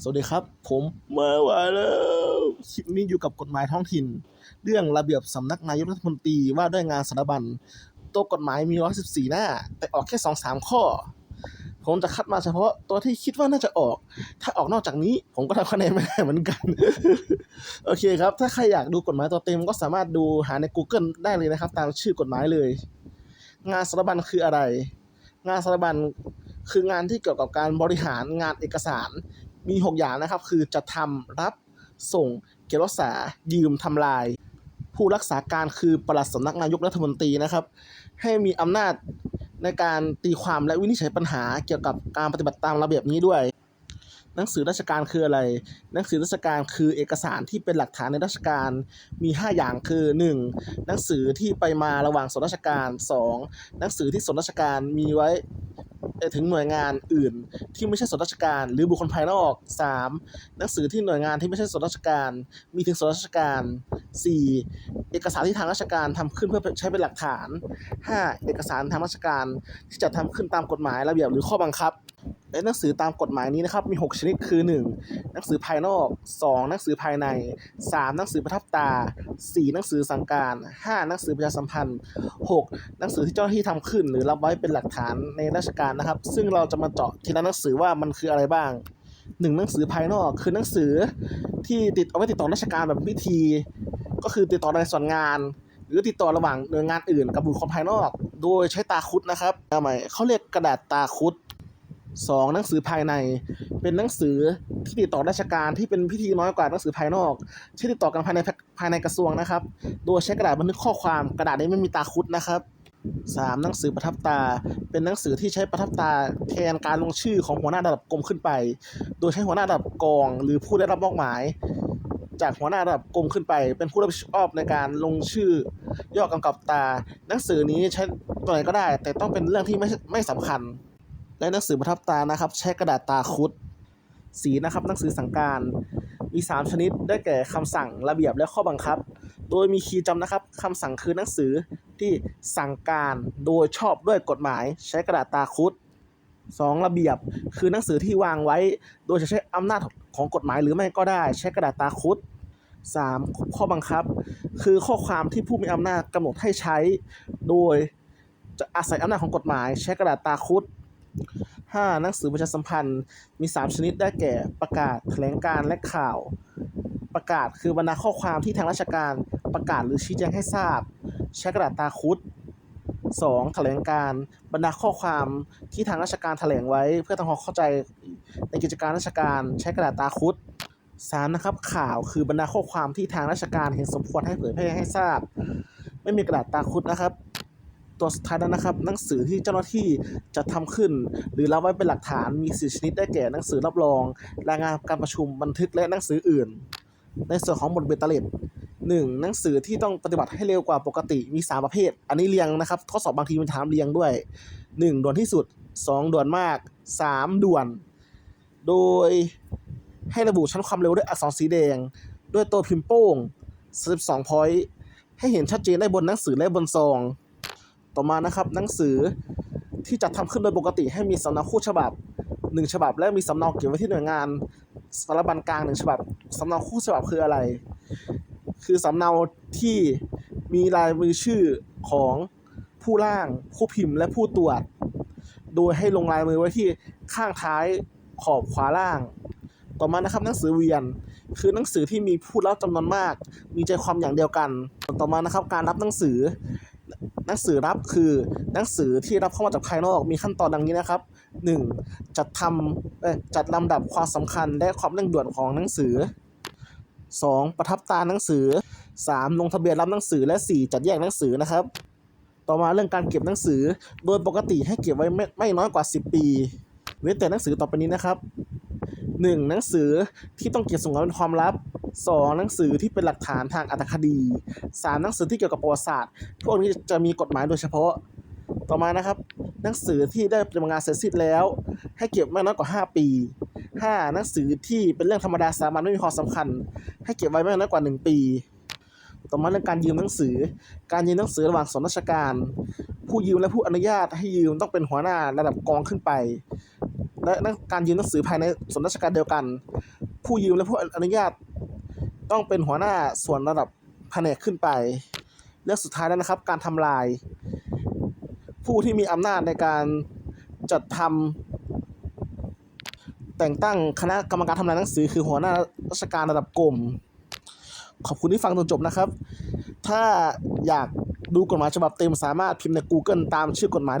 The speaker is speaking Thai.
สวัสดีครับ ผมมาว่าแล้วคลิปนี้อยู่กับกฎหมายท้องถิ่น เรื่องระเบียบสำนักนายกรัฐมนตรีว่าด้วยงานสถาบันตัวกฎหมายมี 114 หน้า แต่ออกแค่ 2-3 ข้อ ผมจะคัดมาเฉพาะตัวที่คิดว่าน่าจะออก ถ้าออกนอกจากนี้ผมก็ทำคะแนนไม่ได้เหมือนกัน โอเคครับ ถ้าใครอยากดูกฎหมายตัวเต็มก็สามารถดูหาใน Google ได้เลยนะครับ ตามชื่อกฎหมายเลย งานสถาบันคืออะไร งานสถาบันคืองานที่เกี่ยวกับการบริหารงานเอกสาร มี 6 อย่างนะครับ คือจะทำรับส่ง เก็บรักษา ยืมทำลาย ผู้รักษาการคือปลัดสำนักนายกรัฐมนตรีนะครับ ให้มีอำนาจในการตีความและวินิจฉัยปัญหาเกี่ยวกับการปฏิบัติตามระเบียบนี้ด้วย หนังสือราชการคืออะไร หนังสือราชการคือเอกสารที่เป็นหลักฐานในราชการ มี 5 อย่างคือ 1. หนังสือที่ไปมาระหว่างส่วนราชการ 2. หนังสือที่ส่วนราชการมีไว้เถึงหน่วยงานอื่นที่ไม่ใช่ส่วนราชการ หรือบุคคลภายนอก 3. หนังสือที่หน่วยงานที่ไม่ใช่ส่วนราชการ มีถึงส่วนราชการ 4. เอกสารที่ทางราชการทำขึ้นเพื่อใช้เป็นหลักฐาน 5. เอกสารทางราชการที่จะทำขึ้นตามกฎหมายระเบียบหรือข้อบังคับ และหนังสือตามกฎหมายนี้นะครับมี 6 ชนิดคือ 1. หนังสือภายนอก 2. หนังสือภายใน 3. หนังสือประทับตา 4. หนังสือสั่งการ 5. หนังสือประชาสัมพันธ์ 6. หนังสือที่เจ้าหน้าที่ทำขึ้น หรือรับไว้เป็นหลักฐานในราชการนะครับ ซึ่งเราจะมาเจาะทีละหนังสือว่ามันคืออะไรบ้าง 1. หนังสือภายนอกคือหนังสือที่ติดเอาไว้ติดต่อราชการแบบพิธี ก็คือติดต่อในส่วนงาน หรือติดต่อระหว่างหน่วยงานอื่นกับบุคคลภายนอก โดยใช้ตาคุดนะครับทำไมเขาเรียกกระดาษตาคุด สองหนังสือภายใน เป็นหนังสือที่ติดต่อราชการที่เป็นพิธีน้อยกว่าหนังสือภายนอก ที่ติดต่อกันภายในภายในกระทรวงนะครับ โดยใช้กระดาษบันทึกข้อความกระดาษนี้ไม่มีตาคุดนะครับสามหนังสือประทับตา เป็นหนังสือที่ใช้ประทับตาแทนการลงชื่อของหัวหน้าระดับกรมขึ้นไป โดยใช้หัวหน้าระดับกอง หรือผู้ได้รับมอบหมาย จากหัวหน้าระดับกรมขึ้นไป เป็นผู้รับผิดชอบในการลงชื่อย่อกำกับตา หนังสือนี้ใช้ตัวไหนก็ได้ แต่ต้องเป็นเรื่องที่ไม่ไม่สำคัญ และหนังสือประทับตานะครับ ใช้กระดาษตาคุด สีนะครับหนังสือสั่งการ มี 3 ชนิดได้แก่คำสั่งระเบียบและข้อบังคับ โดยมีคีย์จำนะครับคำสั่งคือหนังสือที่สั่งการโดยชอบด้วยกฎหมาย ใช้กระดาษตาคุด 2. ระเบียบคือหนังสือที่วางไว้ โดยจะใช้อำนาจของกฎหมายหรือไม่ก็ได้ ใช้กระดาษตาคุด 3. ข้อบังคับ คือข้อความที่ผู้มีอำนาจกำหนดให้ใช้ โดยจะอาศัยอำนาจของกฎหมาย ใช้กระดาษตาคุด 5. หนังสือประชาสัมพันธ์มี 3 ชนิดได้แก่ประกาศ แถลงการและข่าว ประกาศคือบรรดาข้อความที่ทางราชการประกาศหรือชี้แจงให้ทราบ ใช้กระดาษตาคุด 2. แถลงการบรรดาข้อความที่ทางราชการแถลงไว้ เพื่อทำความเข้าใจในกิจการราชการใช้กระดาษตาคุด 3. นะครับข่าวคือบรรดาข้อความที่ทางราชการเห็นสมควรให้เผยแพร่ให้ทราบ ไม่มีกระดาษตาคุดนะครับ ตัวสุดท้ายนั้นนะครับ หนังสือที่เจ้าหน้าที่จะทำขึ้น หรือรับไว้เป็นหลักฐานมีสี่ชนิดได้แก่หนังสือรับรอง รายงานการประชุมบันทึกและหนังสืออื่น ในส่วนของบทเบตเตเลตหนึ่งหนังสือที่ต้องปฏิบัติให้เร็วกว่าปกติมี 3 ประเภท อันนี้เรียงนะครับข้อสอบบางทีมันถามเรียงด้วย 1. ด่วนที่สุด 2. ด่วนมาก 3. ด่วน โดยให้ระบุชั้นความเร็วด้วยอักษรสีแดง ด้วยตัวพิมพ์โป้ง 12 point ให้เห็นชัดเจนได้บนหนังสือและบนซอง ต่อมานะครับหนังสือที่จัดทำขึ้นโดยปกติให้มีสำเนาคู่ฉบับ 1 ฉบับ และมีสำเนาเก็บไว้ที่หน่วยงานสารบัญกลางหนึ่งฉบับสำเนาคู่ฉบับคืออะไร คือสำเนาที่มีลายมือชื่อของผู้ร่าง ผู้พิมพ์และผู้ตรวจ โดยให้ลงลายมือไว้ที่ข้างท้ายขอบขวาล่าง ต่อมานะครับหนังสือเวียน คือหนังสือที่มีผู้รับจำนวนมาก มีใจความอย่างเดียวกัน ต่อมานะครับการรับหนังสือ หนังสือรับคือหนังสือที่รับเข้ามาจากภายนอกมีขั้นตอนดังนี้นะครับ 1. จัดทำจัดลำดับความสำคัญและความเร่งด่วนของหนังสือ 2. ประทับตาหนังสือ 3. ลงทะเบียนรับหนังสือและ 4. จัดแยกหนังสือนะครับ ต่อมาเรื่องการเก็บหนังสือ โดยปกติให้เก็บไว้ไม่ไม่น้อยกว่า 10 ปี เว้นแต่หนังสือต่อไปนี้นะครับ 1. หนังสือที่ต้องเก็บส่งไว้เป็นความลับ 2. หนังสือที่เป็นหลักฐานทางอัตคดี 3. หนังสือที่เกี่ยวกับประวัติศาสตร์ พวกนี้จะมีกฎหมายโดยเฉพาะ ต่อมานะครับ หนังสือที่ได้ปฏิบัติงานเสร็จสิ้นแล้ว ให้เก็บไม่น้อยกว่า 5 ปี 5. หนังสือที่เป็นเรื่องธรรมดาสามัญไม่มีความสำคัญ ให้เก็บไว้ไม่น้อยกว่า 1 ปี ต่อมาเรื่องการยืมหนังสือ การยืมหนังสือระหว่างส่วนราชการ ผู้ยืมและผู้อนุญาตให้ยืมต้องเป็นหัวหน้าระดับกองขึ้นไป และการยืมหนังสือภายในส่วนราชการเดียวกัน ผู้ยืมและผู้อนุญาต ต้องเป็นหัวหน้าส่วนระดับแผนกขึ้นไป เรื่องสุดท้ายแล้วนะครับ การทำลาย ผู้ที่มีอำนาจในการจัดทำแต่งตั้งคณะกรรมการทำลายหนังสือ คือหัวหน้าราชการระดับกรมขอบคุณที่ฟังจนจบนะครับ ถ้าอยากดูกฎหมายฉบับเต็มสามารถพิมพ์ใน Google ตามชื่อกฎหมายได้